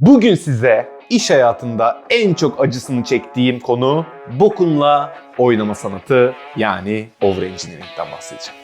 Bugün size iş hayatında en çok acısını çektiğim konu bokunla oynama sanatı yani overengineering'den bahsedeceğim.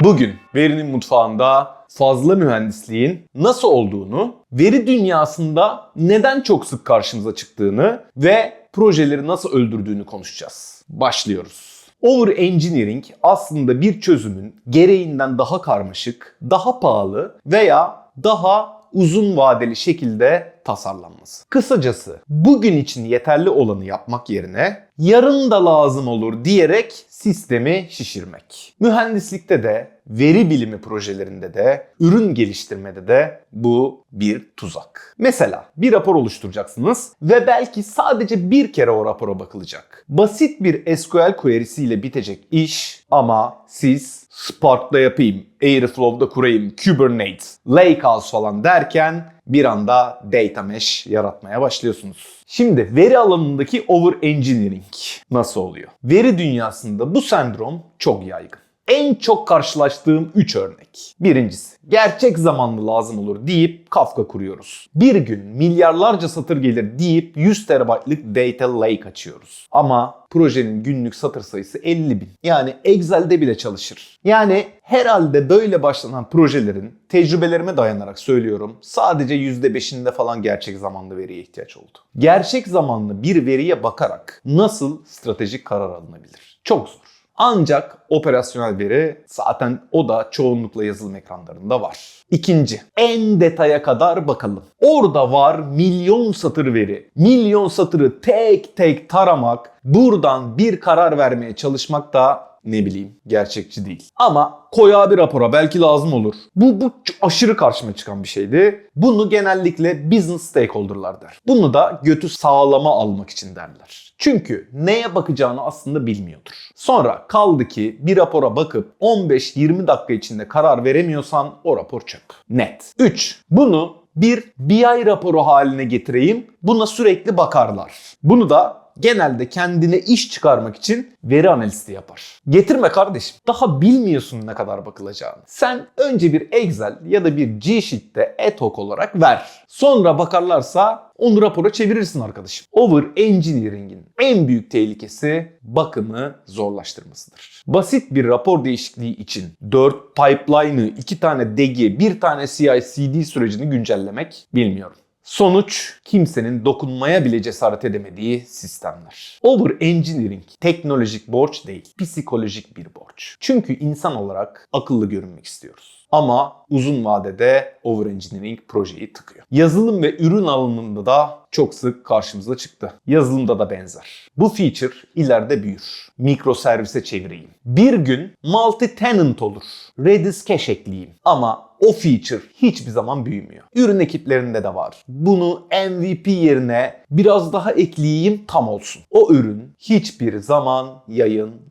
Bugün verinin mutfağında fazla mühendisliğin nasıl olduğunu, veri dünyasında neden çok sık karşımıza çıktığını ve projeleri nasıl öldürdüğünü konuşacağız. Başlıyoruz. Over engineering aslında bir çözümün gereğinden daha karmaşık, daha pahalı veya daha uzun vadeli şekilde tasarlanması. Kısacası bugün için yeterli olanı yapmak yerine yarın da lazım olur diyerek sistemi şişirmek. Mühendislikte de, veri bilimi projelerinde de, ürün geliştirmede de bu bir tuzak. Mesela bir rapor oluşturacaksınız ve belki sadece bir kere o rapora bakılacak. Basit bir SQL query'si ile bitecek iş ama siz Spark'ta yapayım, Airflow'da kurayım, Kubernetes, Lakehouse falan derken bir anda data mesh yaratmaya başlıyorsunuz. Şimdi veri alanındaki over engineering nasıl oluyor? Veri dünyasında bu sendrom çok yaygın. En çok karşılaştığım 3 örnek. Birincisi, gerçek zamanlı lazım olur deyip Kafka kuruyoruz. Bir gün milyarlarca satır gelir deyip 100 terabaytlık data lake açıyoruz. Ama projenin günlük satır sayısı 50 bin. Yani Excel'de bile çalışır. Yani herhalde böyle başlanan projelerin tecrübelerime dayanarak söylüyorum sadece %5'inde falan gerçek zamanlı veriye ihtiyaç oldu. Gerçek zamanlı bir veriye bakarak nasıl stratejik karar alınabilir? Çok zor. Ancak operasyonel veri zaten o da çoğunlukla yazılım ekranlarında var. İkinci, en detaya kadar bakalım. Orada var milyon satır veri. Milyon satırı tek tek taramak, buradan bir karar vermeye çalışmak da ne bileyim gerçekçi değil. Ama koya bir rapora belki lazım olur. Bu, bu aşırı karşıma çıkan bir şeydi. Bunu genellikle business stakeholder'lar der. Bunu da götü sağlama almak için derler. Çünkü neye bakacağını aslında bilmiyordur. Sonra kaldı ki bir rapora bakıp 15-20 dakika içinde karar veremiyorsan o rapor çöp. Net. 3. Bunu bir BI raporu haline getireyim. Buna sürekli bakarlar. Bunu da genelde kendine iş çıkarmak için veri analisti yapar. Getirme kardeşim. Daha bilmiyorsun ne kadar bakılacağını. Sen önce bir Excel ya da bir G-Sheet'te hoc olarak ver. Sonra bakarlarsa onu rapora çevirirsin arkadaşım. Over engineering'in en büyük tehlikesi bakımı zorlaştırmasıdır. Basit bir rapor değişikliği için 4 pipeline'ı, 2 tane DG, 1 tane CI/CD sürecini güncellemek bilmiyorum. Sonuç kimsenin dokunmaya bile cesaret edemediği sistemler. Over engineering teknolojik borç değil, psikolojik bir borç. Çünkü insan olarak akıllı görünmek istiyoruz. Ama uzun vadede over engineering projeyi tıkıyor. Yazılım ve ürün alanında da çok sık karşımıza çıktı. Yazılımda da benzer. Bu feature ileride büyür. Mikroservise çevireyim. Bir gün multi-tenant olur. Redis cache ekleyeyim. Ama o feature hiçbir zaman büyümüyor. Ürün ekiplerinde de var. Bunu MVP yerine biraz daha ekleyeyim tam olsun. O ürün hiçbir zaman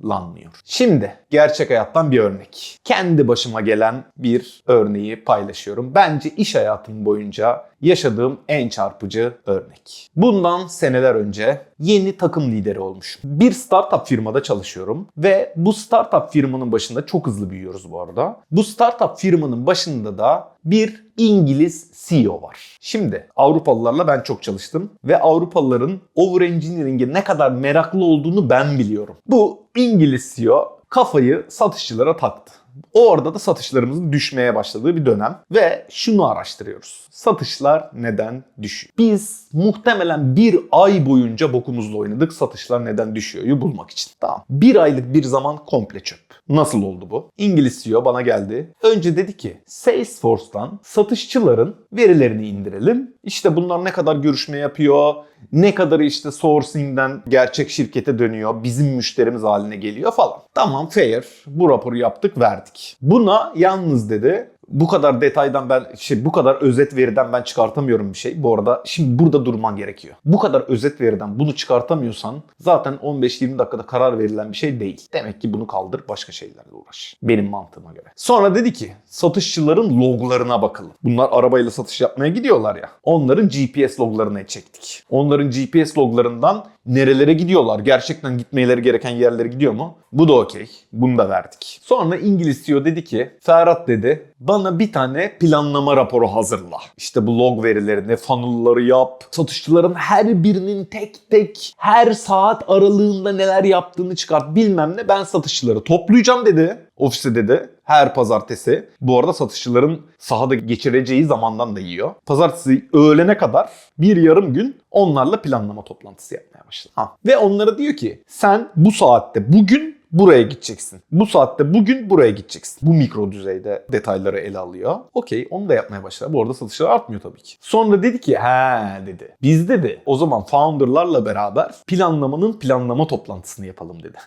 yayınlanmıyor. Şimdi gerçek hayattan bir örnek. Kendi başıma gelen bir örneği paylaşıyorum. Bence iş hayatım boyunca yaşadığım en çarpıcı örnek. Bundan seneler önce yeni takım lideri olmuşum. Bir startup firmada çalışıyorum ve bu startup firmanın başında çok hızlı büyüyoruz bu arada. Bu startup firmanın başında da bir İngiliz CEO var. Şimdi Avrupalılarla ben çok çalıştım ve Avrupalıların over engineering'e ne kadar meraklı olduğunu ben biliyorum. Bu İngiliz CEO kafayı satışçılara taktı. Orada da satışlarımızın düşmeye başladığı bir dönem ve şunu araştırıyoruz. Satışlar neden düşüyor? Biz muhtemelen bir ay boyunca bokumuzla oynadık satışlar neden düşüyor'yu bulmak için. Tamam. Bir aylık bir zaman komple çöp. Nasıl oldu bu? İngiliz CEO bana geldi. Önce dedi ki Salesforce'tan satışçıların verilerini indirelim. İşte bunlar ne kadar görüşme yapıyor, ne kadar işte sourcing'den gerçek şirkete dönüyor, bizim müşterimiz haline geliyor falan. Tamam fair. Bu raporu yaptık, verdik. Buna yalnız dedi bu kadar detaydan ben şey bu kadar özet veriden ben çıkartamıyorum bir şey. Bu arada şimdi burada durman gerekiyor. Bu kadar özet veriden bunu çıkartamıyorsan zaten 15-20 dakikada karar verilen bir şey değil. Demek ki bunu kaldır başka şeylerle uğraş. Benim mantığıma göre. Sonra dedi ki satışçıların loglarına bakalım. Bunlar arabayla satış yapmaya gidiyorlar ya. Onların GPS loglarına çektik. Onların GPS loglarından nerelere gidiyorlar? Gerçekten gitmeleri gereken yerlere gidiyor mu? Bu da okey. Bunu da verdik. Sonra İngiliz CEO dedi ki Ferhat dedi bana bir tane planlama raporu hazırla. İşte bu log verilerini, funnel'ları yap. Satışçıların her birinin tek tek her saat aralığında neler yaptığını çıkart bilmem ne. Ben satışçıları toplayacağım dedi. Ofiste dedi. Her pazartesi. Bu arada satışçıların sahada geçireceği zamandan da yiyor. Pazartesi öğlene kadar bir yarım gün onlarla planlama toplantısı yapmaya başladı. Ha. Ve onlara diyor ki sen bu saatte bugün buraya gideceksin. Bu saatte bugün buraya gideceksin. Bu mikro düzeyde detayları ele alıyor. Okey onu da yapmaya başladı. Bu arada satışlar artmıyor tabii ki. Sonra dedi ki he dedi. Biz dedi o zaman founderlarla beraber planlamanın planlama toplantısını yapalım dedi.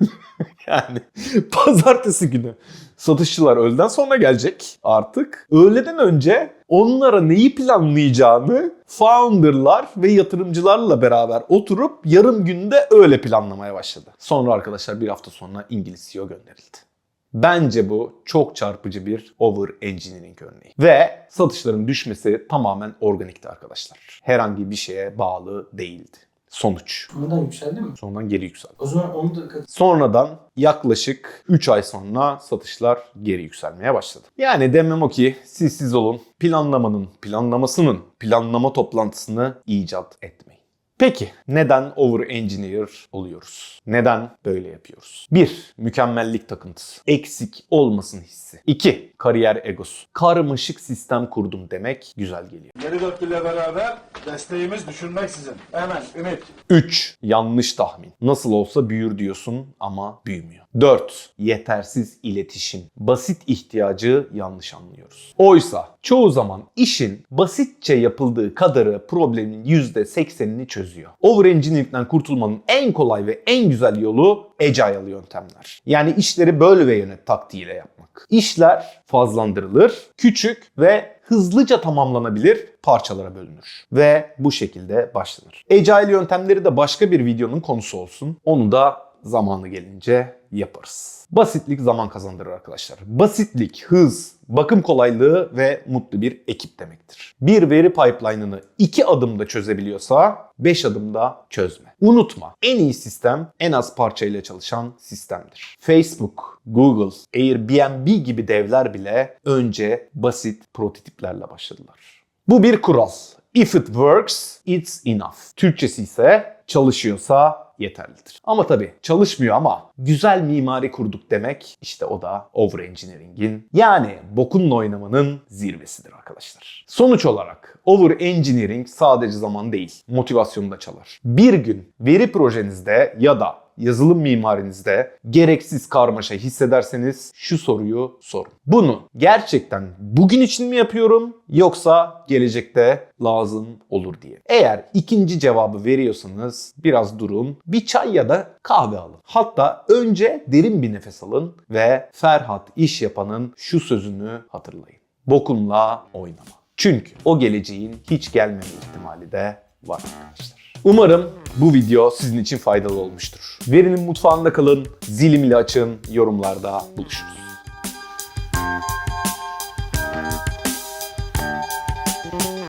yani pazartesi günü satışçılar öğleden sonra gelecek artık. Öğleden önce onlara neyi planlayacağını founderlar ve yatırımcılarla beraber oturup yarım günde öyle planlamaya başladı. Sonra arkadaşlar bir hafta sonra İngiliz CEO gönderildi. Bence bu çok çarpıcı bir over engineering örneği. Ve satışların düşmesi tamamen organikti arkadaşlar. Herhangi bir şeye bağlı değildi. Sonuç. Buradan yükseldi mi? Sonradan geri yükseldi. O zaman onu da Sonradan yaklaşık 3 ay sonra satışlar geri yükselmeye başladı. Yani demem o ki siz siz olun planlamanın planlamasının planlama toplantısını icat etmeyin. Peki neden over engineer oluyoruz? Neden böyle yapıyoruz? 1. Mükemmellik takıntısı. Eksik olmasın hissi. 2. Kariyer egosu. Karmaşık sistem kurdum demek güzel geliyor. Geri dörtlüyle beraber desteğimiz düşünmeksizin. Hemen Ümit. 3. Yanlış tahmin. Nasıl olsa büyür diyorsun ama büyümüyor. 4. Yetersiz iletişim. Basit ihtiyacı yanlış anlıyoruz. Oysa çoğu zaman işin basitçe yapıldığı kadarı problemin %80'ini çözüyor. Overengineering'den kurtulmanın en kolay ve en güzel yolu agile yöntemler. Yani işleri böl ve yönet taktiğiyle yapmak. İşler fazlandırılır, küçük ve hızlıca tamamlanabilir parçalara bölünür. Ve bu şekilde başlanır. Agile yöntemleri de başka bir videonun konusu olsun. Onu da zamanı gelince yaparız. Basitlik zaman kazandırır arkadaşlar. Basitlik, hız, bakım kolaylığı ve mutlu bir ekip demektir. Bir veri pipeline'ını 2 adımda çözebiliyorsa 5 adımda çözme. Unutma en iyi sistem en az parçayla çalışan sistemdir. Facebook, Google, Airbnb gibi devler bile önce basit prototiplerle başladılar. Bu bir kural. If it works, it's enough. Türkçesi ise çalışıyorsa yeterlidir. Ama tabii çalışmıyor ama güzel mimari kurduk demek işte o da overengineering'in yani bokunla oynamanın zirvesidir arkadaşlar. Sonuç olarak overengineering sadece zaman değil, motivasyonu da çalar. Bir gün veri projenizde ya da yazılım mimarinizde gereksiz karmaşa hissederseniz şu soruyu sorun. Bunu gerçekten bugün için mi yapıyorum yoksa gelecekte lazım olur diye. Eğer ikinci cevabı veriyorsanız biraz durun, bir çay ya da kahve alın. Hatta önce derin bir nefes alın ve Ferhat iş yapanın şu sözünü hatırlayın. Bokunla oynama. Çünkü o geleceğin hiç gelmeme ihtimali de var arkadaşlar. Umarım bu video sizin için faydalı olmuştur. Verinin mutfağında kalın, zilimle açın, yorumlarda buluşuruz.